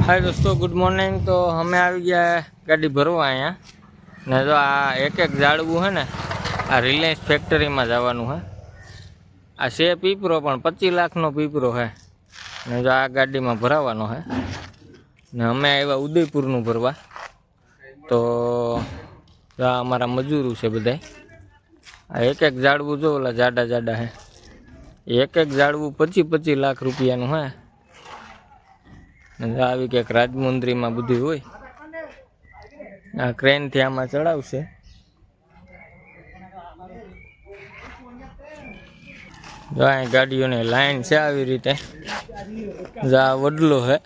હાય દોસ્તો good morning તો અમે આવી ગયા ગાડી ભરવા અહીંયા. ને જો આ એક એક ઝાડવું છે ને, આ રિલાયન્સ ફેક્ટરીમાં જવાનું છે આ છે પીપરો, પણ પચીસ લાખનો પીપરો છે ને જો આ ગાડીમાં ભરાવાનો છે ને અમે આવ્યા ઉદયપુરનું ભરવા. તો આ અમારા મજૂરો છે બધાય. આ એક એક ઝાડવું જો ઓલા જાડા જાડા છે એક એક ઝાડવું પચીસ પચીસ લાખ રૂપિયાનું હે. આવી ક્યાંક રાજમુંદ્રીમાં બધું હોય, આ ક્રેનથી આમાં ચડાવશે. જો અહીં ગાડીઓની લાઈન છે આવી રીતે. આ વડલો છે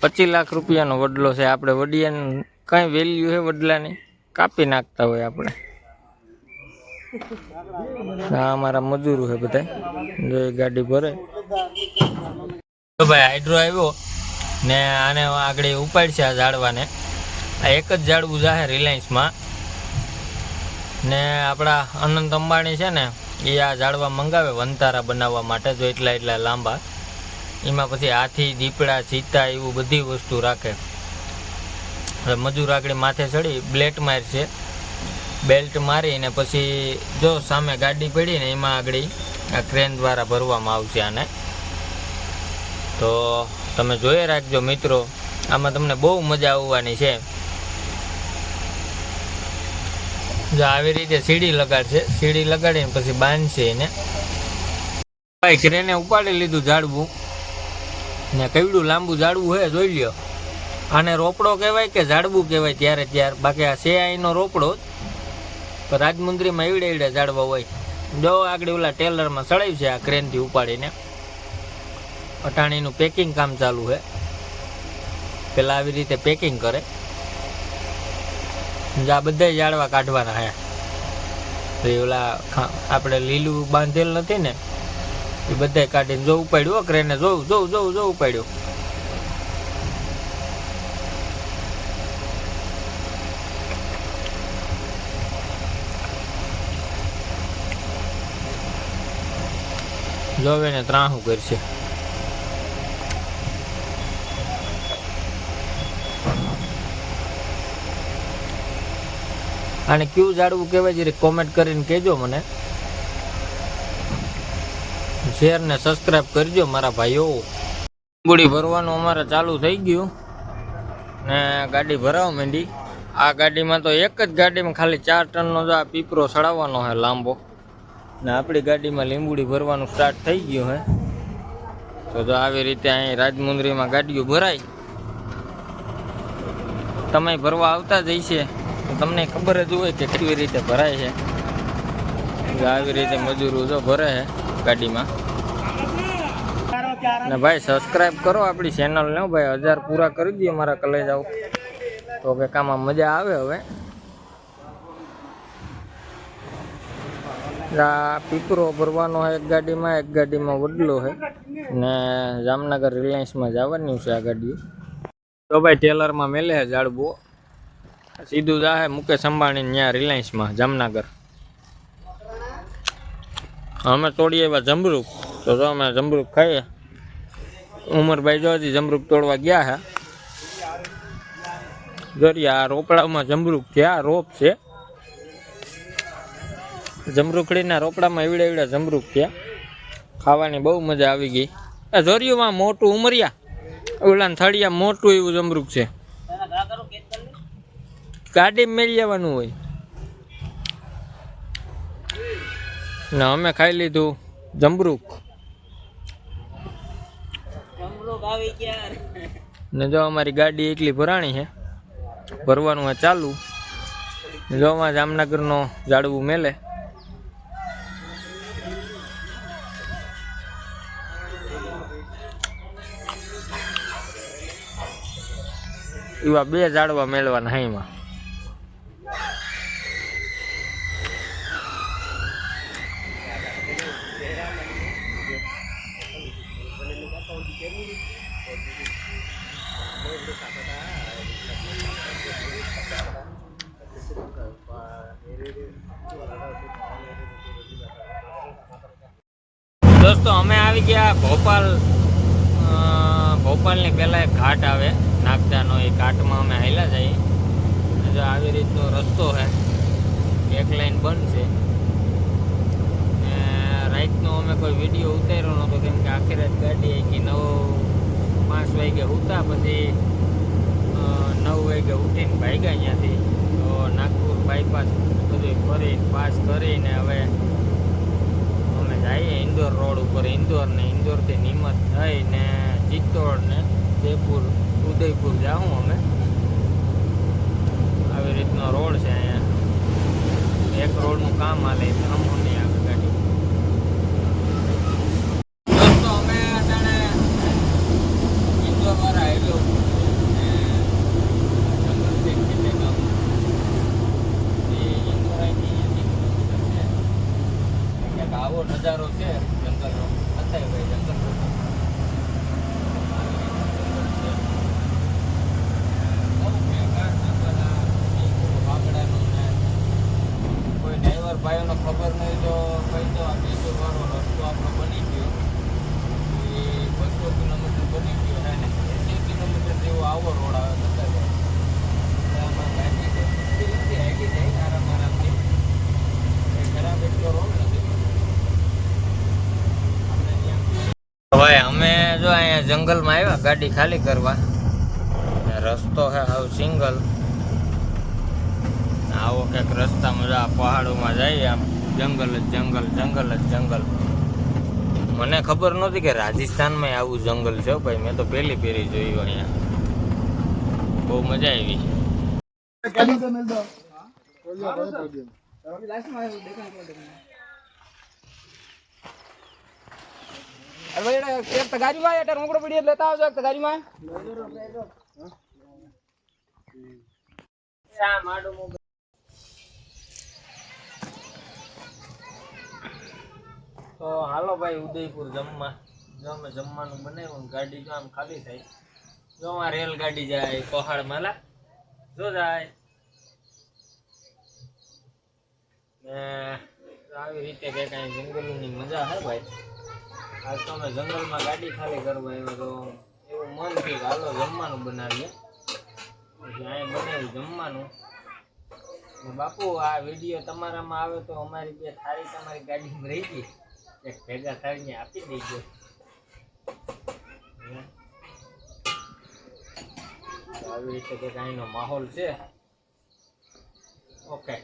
પચીસ લાખ રૂપિયાનો વડલો છે. આપણે વડિયાને કાંઈ વેલ્યુ છે વડલાની? કાપી નાખતા હોય આપણે. આ અમારા મજૂરો છે બધા જો એ ગાડી ભરે. ભાઈ હાઇડ્રો આવ્યો. ને આને આગળ ઉપાડશે આ ઝાડવાને. આ એક જ ઝાડવું જાહે રિલાયન્સમાં. ને આપણા અનંત અંબાણી છે ને, એ આ ઝાડવા મંગાવે વંતારા બનાવવા માટે જો એટલા એટલા લાંબા. એમાં પછી હાથી, દીપડા, ચીતા એવું બધી વસ્તુ રાખે. મજૂર આગળ માથે ચડી, બ્લેટ મારશે. બેલ્ટ મારીને પછી જો સામે ગાડી પડી ને એમાં આગળ આ ક્રેન દ્વારા ભરવામાં આવશે આને. તો તમે જોઈ રાખજો મિત્રો, આમાં તમને બહુ મજા આવવાની છે. જો આવી રીતે સીડી લગાડશે, સીડી લગાડીને પછી બાંધશે એને. ભાઈ ક્રેને ઉપાડી લીધું ઝાડવું. ને કેવડું લાંબુ ઝાડવું હે, જોઈ લ્યો. આને રોપડો કહેવાય કે ઝાડવું કહેવાય ત્યારે ત્યાર. બાકી આ સેઆઈનો રોપડો રાજમુંદ્રીમાં એવડે એવડે ઝાડવા હોય. જો આગળ ઓલા ટેલરમાં ચડાવ્યું છે આ ક્રેનથી ઉપાડીને. અટાણીનું પેકિંગ કામ ચાલુ છે. પેલા આવી રીતે પેકિંગ કરે. આ બધા ઝાડવા કાઢવાના હે તો ઓલા આપણે લીલું બાંધેલ નથી ને, એ બધા કાઢીને જોવું પડ્યું અકરેને જોવું જોવું જોવું જોવું પડ્યું જોવે ને ત્રાહું કરશે. અને કયું ઝાડવું કહેવાય જરી કોમેન્ટ કરીને કહેજો મને. શેર ને સબસ્ક્રાઇબ કરજો મારા ભાઈઓ. લીંબુડી ભરવાનું અમારે ચાલુ થઈ ગયું. ને ગાડી ભરાવા માંડી. આ ગાડીમાં તો એક જ ગાડીમાં ખાલી ચાર ટનનો જ આ પીપરો સડાવવાનો છે લાંબો. ને આપણી ગાડીમાં લીંબુડી ભરવાનું સ્ટાર્ટ થઈ ગયું હે. તો જો આવી રીતે અહીં રાજમુંદરીમાં ગાડીઓ ભરાય. તમે ભરવા આવતા જ હશે. તમને ખબર જ હોય કે કેવી રીતે ભરાય છે. આવી રીતે મજૂરો જો ભરે છે ગાડીમાં. ને ભાઈ સબસ્ક્રાઇબ કરો આપણી ચેનલ ને ભાઈ. હજાર પૂરા કરી દઈએ મારા કલેજ આવું તો કે કામાં મજા આવે હવે. આ પીપરો ભરવાનો છે એક ગાડીમાં એક ગાડીમાં વડલો છે. ને જામનગર રિલાયન્સમાં જવાની છે આ ગાડી. તો ભાઈ, ટેલરમાં મેલે છે ઝાડબો. સીધું જાહે મુકેશ અંબાણી ત્યાં રિલાયન્સમાં, જામનગર. અમે તોડીએ એવા જમરૂક. તો જો અમે જમરૂક ખાઈએ. ઉમરભાઈ જો હજી જમરૂક તોડવા ગયા હે. જોરી આ રોપડામાં જમરૂક છે, આ રોપ છે. જમરૂખડીના રોપડામાં એવડે એવડે જમરૂક છે. ખાવાની બહુ મજા આવી ગઈ. આ જોરિયુંમાં મોટું ઉમરિયા. ઓલા થળિયા મોટું એવું જમરૂક છે. ગાડી મેળી જવાનું હોય. ને અમે ખાઈ લીધું જમરૂક. ને જો અમારી ગાડી એટલી ભરાણી છે. ભરવાનું આ ચાલુ. જો આમાં જામનગરનો ઝાડવું મેલે. એવા બે ઝાડવા મેળવાના હે દોસ્તો અમે આવી ગયા ભોપાલ અ, ભોપાલ પહેલાં એક ઘાટ આવે નાગદાનો એ ઘાટમાં અમે હાલ્યા જઈએ. જો આવી રીતનો રસ્તો છે એક લાઈન બંધ છે. કોઈ વીડિયો ઉતાર્યો નહોતો કેમ કે આખી રાત ગાડી કે નવ, પાંચ વાગે ઉતા પછી નવ વાગે ઉઠીને ભાગ્યા અહીંયાથી તો નાગપુર બાયપાસ બધું ફરી પાસ કરીને હવે અમે જઈએ ઇન્દોર રોડ ઉપર ઇન્દોર ને ઇન્દોરથી નિમત થઈને ચિત્તોડ ને જયપુર, ઉદયપુર જાઉં અમે. આવી રીતનો રોડ છે અહીંયા. એક રોડનું કામ હાલે હમ નહીં આવે ગાડી દોસ્તો અમે અટાણે ઇન્દોર વાળા હાઈવે ઉપર ને જંગલ છે ખેલે ગામ એ ઇન્દોર અહીંથી અહીંયાથી કિલોમીટર છે કંઈક આવો નજારો છે જંગલનો. અત્યારે ભાઈ જંગલ કોઈ ડ્રાઈવર ભાઈઓને ખબર નહીં તો કહી દો આ બેસુર વાળો રસ્તો આપણો બની ગયો એ બસો કિલોમીટર બની ગયો હે ને એસી કિલોમીટર જેવો આવો રોડ આવે બતાવે આમાં ગાડી છે ઊંચી નથી હાઈલી જાય આરામ આરામથી એ ખરાબ એટલો રોડ નથી ભાઈ અમે જો અહીંયા જંગલમાં આવ્યા ગાડી ખાલી કરવા. રસ્તો છે હાવ સિંગલ. આવો કંઈક રસ્તામાં જો પહાડોમાં જઈએ આમ જંગલ જ જંગલ જંગલ જ જંગલ. મને ખબર નહોતી કે રાજસ્થાનમાં આવું જંગલ છે ભાઈ મેં તો પહેલી પહેરી જોયું અહીંયા. બહુ મજા આવી. છે એટલે રોકડો તો હાલો ભાઈ, ઉદયપુર જમવા. જો અમે જમવાનું બનાવ્યું ગાડી જો આમ ખાલી થાય. જો આ રેલગાડી જાય પહાડ માલા જો જાય. આવી રીતે કે કઈ જંગલની મજા હે ભાઈ? આજ તો અમે જંગલમાં ગાડી ખાલી કરવા આવ્યો તો એવું મન કે હાલો જમવાનું બનાવીએ. પછી અહીંયા બનાવ્યું જમવાનું. બાપુ, આ વીડિયો તમારામાં આવે તો અમારી જે થાળી તમારી ગાડીમાં રહી ગઈ. એક ભેગા થાળીને આપી દેજો? આવી રીતે કંઈક અહીંનો માહોલ છે. ઓકે.